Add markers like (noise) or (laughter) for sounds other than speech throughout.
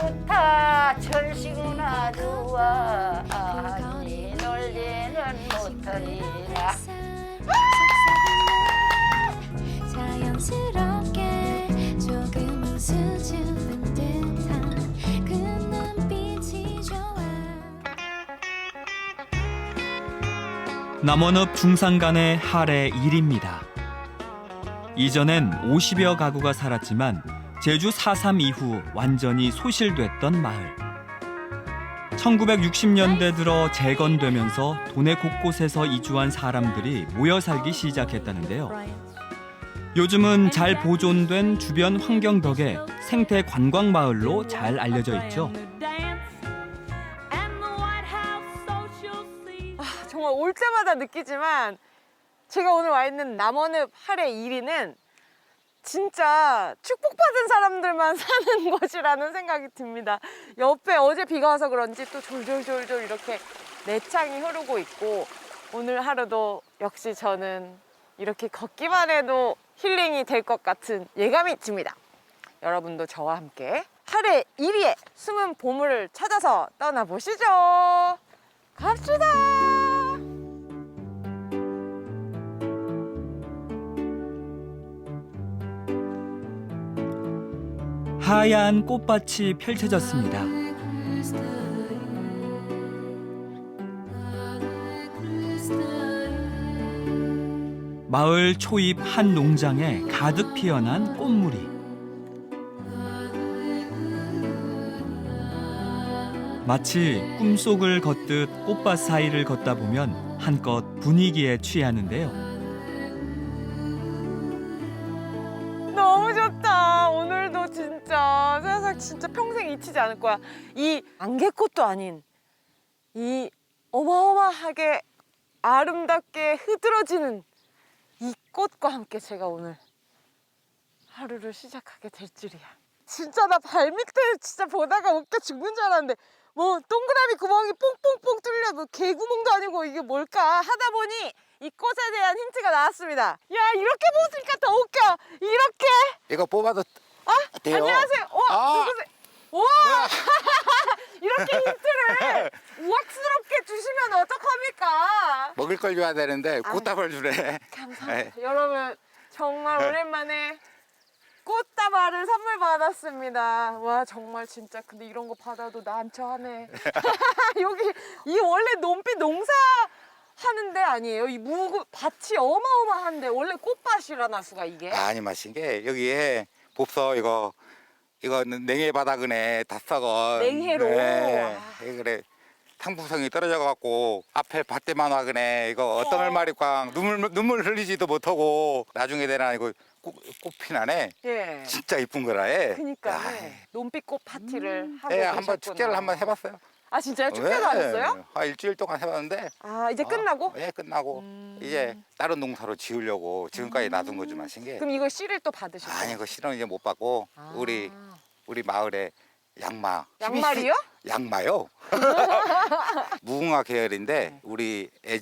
좋다. 철시구나 좋아. 아니 놀지는 자연스럽게 수줍은 듯한 그 눈빛이 좋아. 남원읍 중산간의 할애 일입니다. 이전엔 50여 가구가 살았지만 제주 4.3 이후 완전히 소실됐던 마을. 1960년대 들어 재건되면서 도내 곳곳에서 이주한 사람들이 모여 살기 시작했다는데요. 요즘은 잘 보존된 주변 환경 덕에 생태 관광 마을로 잘 알려져 있죠. 정말 올 때마다 느끼지만 제가 오늘 와 있는 남원읍 할애 1위는 진짜 축복받은 사람들만 (laughs) 사는 곳이라는 생각이 듭니다. 옆에 어제 비가 와서 그런지 또 졸졸졸졸 이렇게 내창이 흐르고 있고 오늘 하루도 역시 저는 이렇게 걷기만 해도 힐링이 될 것 같은 예감이 듭니다. 여러분도 저와 함께 할애 1위의 숨은 보물을 찾아서 떠나보시죠. 갑시다. 하얀 꽃밭이 펼쳐졌습니다. 마을 초입 한 농장에 가득 피어난 꽃무리. 마치 꿈속을 걷듯 꽃밭 사이를 걷다 보면 한껏 분위기에 취하는데요. 진짜 평생 잊히지 않을 거야. 이 안개꽃도 아닌 이 어마어마하게 아름답게 흐드러지는 이 꽃과 함께 제가 오늘 하루를 시작하게 될 줄이야. 진짜 나 발밑에 진짜 보다가 웃겨 죽는 줄 알았는데 뭐 동그라미 구멍이 뽕뽕뽕 뚫려 뭐 개구멍도 아니고 이게 뭘까 하다 보니 이 꽃에 대한 힌트가 나왔습니다. 야 이렇게 보니까 더 웃겨. 이렇게 이거 뽑아도 아 돼요. 안녕하세요. 와 아. 누구세요? 와 (laughs) 이렇게 힌트를 (laughs) 우악스럽게 주시면 어떡합니까? 먹을 걸 줘야 되는데 아. 꽃다발 주래. 감사합니다. 여러분 정말 오랜만에 꽃다발을 선물 받았습니다. 와 정말 진짜 근데 이런 거 받아도 난처하네. (laughs) 여기 이 원래 논빛 농사 하는데 아니에요? 이 무 밭이 어마어마한데 원래 꽃밭이라나 수가 이게? 아니 마신 게 여기에 봅서 이거 이거 냉해 바닥은에 다 썩어. 냉해로? 네. 아. 이 그래 상품성이 떨어져 갖고 앞에 밭대만 와그네 이거 어떤 을 말이 꽝 눈물 눈물 흘리지도 못하고 나중에 되나 이거 꽃, 꽃피 나네. 예. 진짜 이쁜 거라 해. 그니까 야, 논빛꽃 파티를 하고 예, 계셨구나. 한번 축제를 한번 해봤어요. 아 진짜요? 축제도 예. 하셨어요? 한 일주일 동안 해봤는데 아 이제 끝나고? 어, 예, 끝나고 음. 이제 다른 농사로 지으려고 지금까지 놔둔 거지 마신 게. 그럼 이거 씨를 또 받으셨어요? 아니 그 실은 이제 못 받고 아. 우리 우리 마을에 양마. 양말이요? (laughs) 양마요. (laughs) 무궁화 네. 계열인데 우리 예,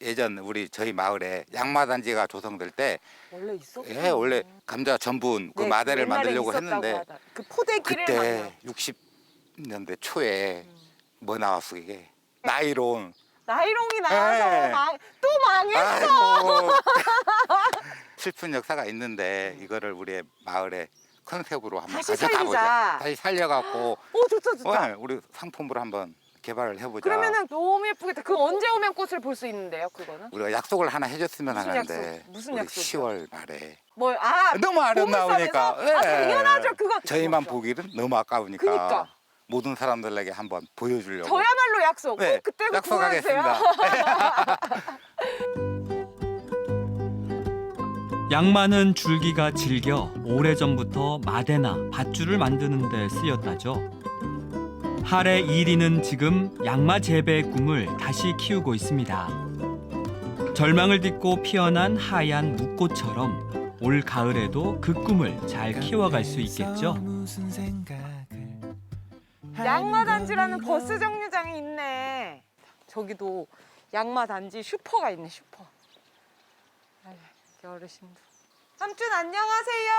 예전 우리 저희 마을에 양마 단지가 조성될 때 원래 있었어? 예, 원래 감자 전분 그 마대를 만들려고 했는데 그 포대기를 그때 만들어. 60년대 초에 음. 뭐 나왔어 이게 나이론. 나이롱이 나와서 예. 망, 또 망했어. 아이고. (laughs) 슬픈 역사가 있는데 이거를 우리 마을에 컨셉으로 한번 다시 가져가. 살리자. 다시 살려갖고 오 좋다 좋다. 어, 우리 상품으로 한번 개발을 해보자. 그러면은 너무 예쁘겠다. 그 언제 오면 꽃을 볼 수 있는데요? 그거는? 우리가 약속을 하나 해줬으면 무슨 하는데 약속? 무슨 우리 약속이요? 10월 말에 뭐아 너무 아름다우니까 보물섬에서? 아 예. 당연하죠. 그거 저희만. 보기는 너무 아까우니까 그니까. 모든 사람들에게 한번 보여주려고 저야말로 약속. 네, 꼭 그때 꼭 보여주세요. 약속하겠습니다. (laughs) 양마는 줄기가 질겨 오래전부터 마대나 밧줄을 만드는 데 쓰였다죠. 할애 이리는 지금 양마 재배의 꿈을 다시 키우고 있습니다. 절망을 딛고 피어난 하얀 묵꽃처럼 올 가을에도 그 꿈을 잘 키워갈 수 있겠죠. 양마단지라는 버스 정류장이 있네. 저기도 양마단지 슈퍼가 있네 슈퍼. 아유, 어르신들. 삼촌 안녕하세요.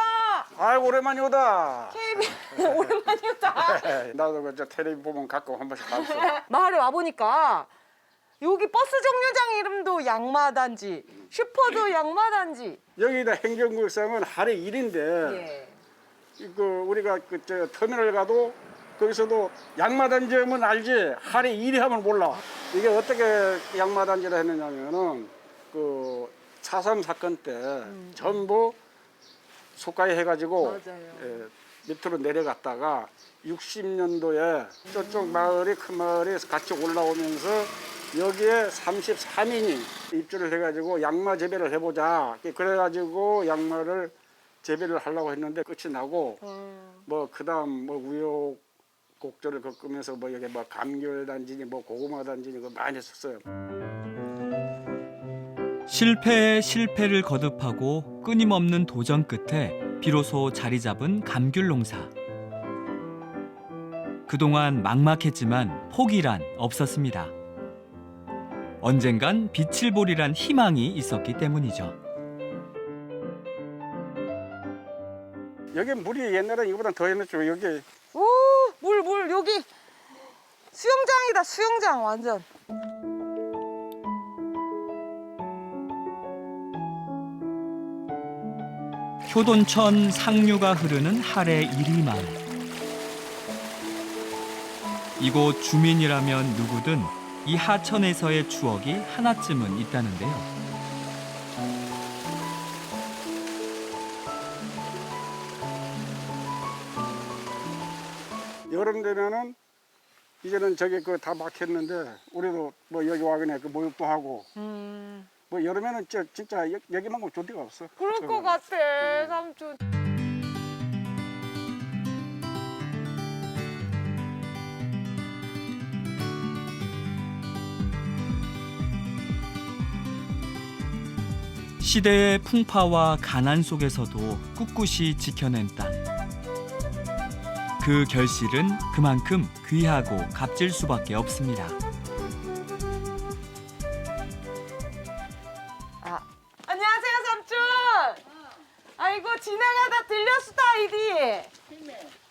아이고 오랜만이 오다. KB (laughs) 오랜만이다. (laughs) 나도 그저 텔레비 보면 가끔 한 번씩 봤어. (laughs) 마을에 와 보니까 여기 버스 정류장 이름도 양마단지, 슈퍼도 양마단지. 여기다 행정구역상은 하루 일인데 예. 그 우리가 그 저 터미널 가도 거기서도 양마단지면 알지 하루 일이 하면 몰라. 이게 어떻게 양마단지를 했느냐면은 그 차삼 사건 때 전부 속가에 해가지고. 예, 밑으로 내려갔다가 60년도에 저쪽 마을이 큰 마을이 같이 올라오면서 여기에 33인이 입주를 해가지고 양마 재배를 해보자. 그래가지고 양마를 재배를 하려고 했는데 끝이 나고 뭐 그 다음 뭐 우여 곡절을 겪으면서 뭐 여기 뭐 감귤 단지니 뭐 고구마 단지니 그 많이 했었어요. 실패에 실패를 거듭하고 끊임없는 도전 끝에 비로소 자리 잡은 감귤 농사. 그동안 막막했지만 포기란 없었습니다. 언젠간 빛을 보리란 희망이 있었기 때문이죠. 여기 물이 옛날에 이거보다 더 했죠. 여기 오, 물, 물, 여기 수영장이다, 수영장 완전. 효돈천 상류가 흐르는 하래 이리마을. 이곳 주민이라면 누구든 이 하천에서의 추억이 하나쯤은 있다는데요. 되면은 이제는 저기 그다 막혔는데 우리도 뭐 여기 와그네 그 목욕도 하고 음, 뭐 여름에는 저 진짜 여, 여기만큼 좋은 데가 없어. 그럴 것 같아, 삼촌. 시대의 풍파와 가난 속에서도 꿋꿋이 지켜낸 땅. 그 결실은 그만큼 귀하고 값질 수밖에 없습니다. 아, 안녕하세요, 삼촌. 아이고, 지나가다 들렸수다, 아이디.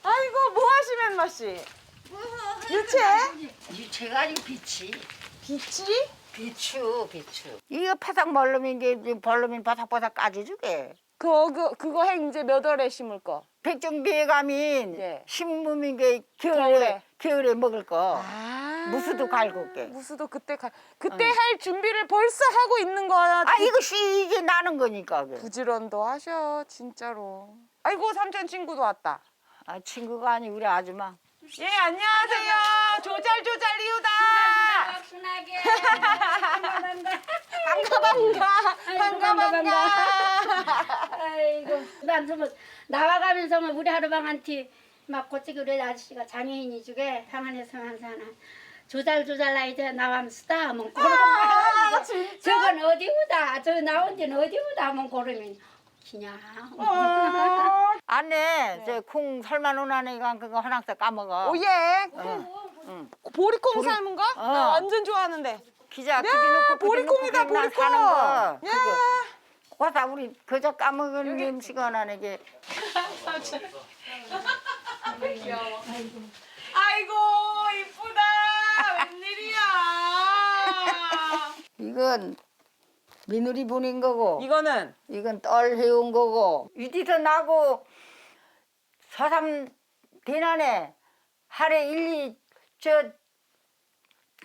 아이고, 뭐 하시면 맛이? 유채? 유채가 아니고 비치. 비치? 비추, 비추. 이거 바삭 벌름인 게 벌름인 바삭바삭 까지 주게. 그거, 그거 해, 이제 몇 월에 심을 거? 백종비에 가면 예. 심으면 게 겨울에. 겨울에 겨울에 먹을 거. 아. 무수도 갈고 게. 무수도 그때 가, 그때 할 준비를 벌써 하고 있는 거야. 아 이것이 이제 나는 거니까. 그. 부지런도 하셔, 진짜로. 아이고, 삼촌 친구도 왔다. 아 친구가 아니 우리 아줌마. 예, 안녕하세요. 조잘조잘 이우다. 순하게 반가, 반가. 반가, 반가. 아이고 난 정말 나와가면서 막 우리 하루방한테 막 고치기 우리 아저씨가 장애인이 주게 상안에서 항상 조잘조잘 나 이제 나와면서다 하면 고르면 아, 진짜? 저건 어디우다 저 나온 데는 어디우다 하면 고르면 그냥 어. (laughs) 안에 저콩 설마 논하니까 그거 하나씩 까먹어. 오, 예. 응. 보리콩 삶은 거? 어. 나 완전 좋아하는데. 기자 야, 놓고 보리콩이다, 보리콩. 사는 거. 야. 그거 와서 우리 그저 까먹은 음식은 안 이게 (laughs) 아이고, 이쁘다. 웬일이야. (laughs) 이건 미누리 분인 거고. 이거는 이건 떨 해온 거고. 이디서 나고 서삼 대난에 하래 일리 저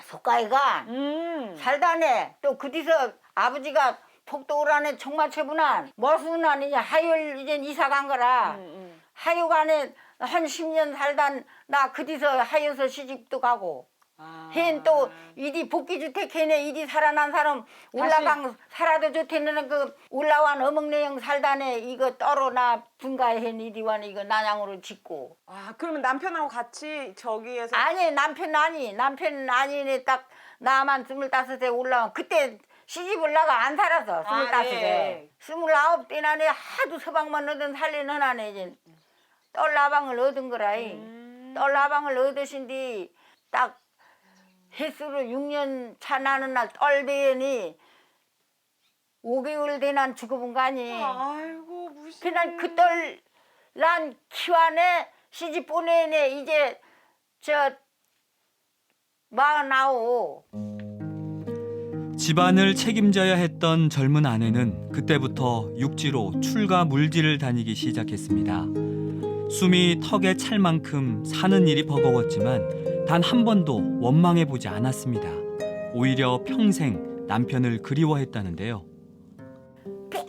속가이가 음. 살다네. 또그 뒤서 아버지가 폭도울안에 총맞춰분한. 머수는 아니냐. 하율 이제 이사 간 거라. 음. 하유간에 한 10년 살단 나그 뒤서 하여서 시집도 가고 아. 걘또 이디 복귀주택 해네 이디 살아난 사람 올라강 살아도 좋대는 그 올라완 어묵내형 살다네 이거 떨어 나 분가해hen 이디완 이거 난양으로 짓고 아, 그러면 남편하고 같이 저기에서 아니 남편 아니 남편 아니네 딱 나만 스물다섯에 올라온 그때 시집을 나가 안 살아서 스물다섯에 예. 스물아홉 때나네 하도 서방만 얻은 살리는 안에 이제 떨라방을 얻은 거라이 음. 떨라방을 얻으신 뒤딱 횟수로 6년 차 나는 날 떨배연이 5개월 돼난 죽어본 거 아니. 아이고 무시. 그냥 그떨 난 키와네 시집 보내네 이제 저 마흔아홉. 집안을 책임져야 했던 젊은 아내는 그때부터 육지로 출가 물질을 다니기 시작했습니다. 숨이 턱에 찰 만큼 사는 일이 버거웠지만 단 한 번도 원망해 보지 않았습니다. 오히려 평생 남편을 그리워했다는데요.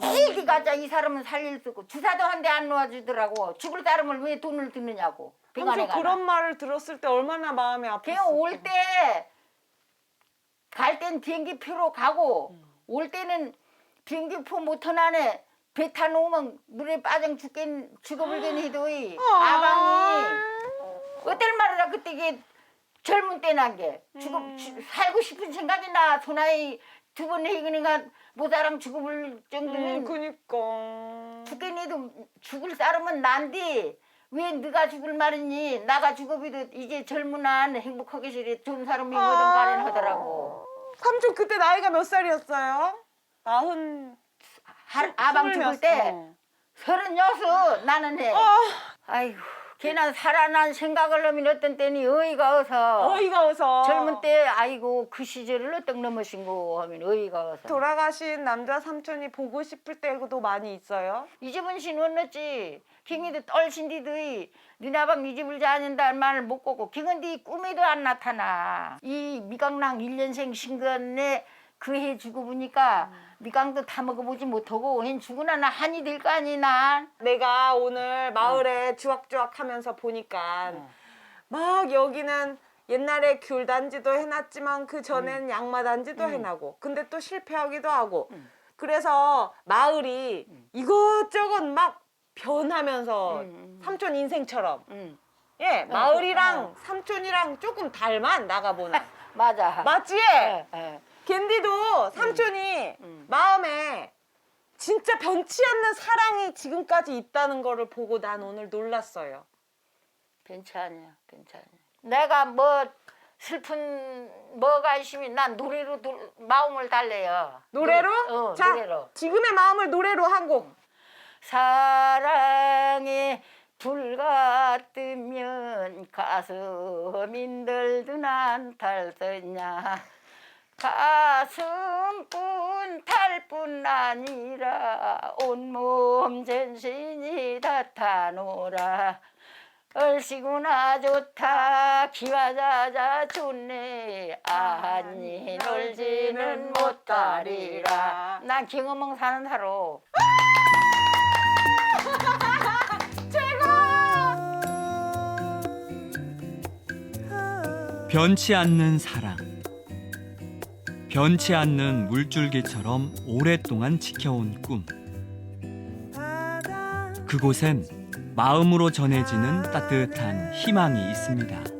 매일 가자 이 사람은 살릴 쓰고 주사도 한 대 안 놓아주더라고. 죽을 사람을 왜 돈을 드느냐고. 병원에 가나. 그런 말을 들었을 때 얼마나 마음이 아팠을까. 그냥 올때 갈 땐 비행기 표로 가고 올 때는 비행기 표 못한 안에 배 타놓으면 물에 빠져 죽겠 죽어버리겠니 해도 이 아방이 어떨 말이라 그때 이게 젊은 때 난 게. 죽어 주- 살고 싶은 생각이 나. 소나이 두 번 해기니까 모자랑 죽어볼 정도면 음, 그니까. 죽겠니도 죽을 사람은 난디. 왜 네가 죽을 말이니? 나가 죽어비도 이제 젊은 한 행복하게 지내. 좋은 사람이 뭐든 간에 하더라고. 삼촌 그때 나이가 몇 살이었어요? 마흔. 할- 아방 죽을 때 어. 서른여섯 나는 해. 아이고 걔는 살아난 생각을 하면 어떤 때니 어이가 어서 어이가 어서. 젊은 때 아이고 그 시절을 어떻게 넘으신고 하면 어이가 어서 돌아가신 남자 삼촌이 보고 싶을 때도 많이 있어요. 이 집은 신원났지. 킹이도 떨신디도 니나방 이 집을 자는다는 말을 못 꼬고 킹은디 꿈에도 안 나타나. 이 미강랑 일년생 신건에 그해 죽어 보니까 미강도 다 먹어보지 못하고 걘 죽으나 나 한이 될 거 아니 난. 내가 오늘 마을에 주악주악 하면서 보니까 막 여기는 옛날에 귤 단지도 해놨지만 그 전에는 양마 단지도 해나고. 근데 또 실패하기도 하고. 그래서 마을이 이것저것 막 변하면서 음. 삼촌 인생처럼. 응. 예 마을이랑 삼촌이랑 조금 닮아 나가보나. (laughs) 맞아. 맞지? 예, 예. 겐디도 삼촌이 음. 진짜 변치 않는 사랑이 지금까지 있다는 거를 보고 난 오늘 놀랐어요. 괜찮냐 괜찮냐 내가 뭐 슬픈 뭐가 있으면 난 노래로 돌- 마음을 달래요 노래로? 어, 자, 노래로 지금의 마음을 노래로 한 곡. 사랑에 불 같으면 가슴이 들든 안탈 쓰냐 가슴뿐 탈뿐 아니라 온몸 전신이 다 타노라. 얼씨구나 좋다 기와자자 좋네. 아니 놀지는 못하리라. 난 경어멍 사는 사로 변치 않는 사랑. 변치 않는 물줄기처럼 오랫동안 지켜온 꿈. 그곳엔 마음으로 전해지는 따뜻한 희망이 있습니다.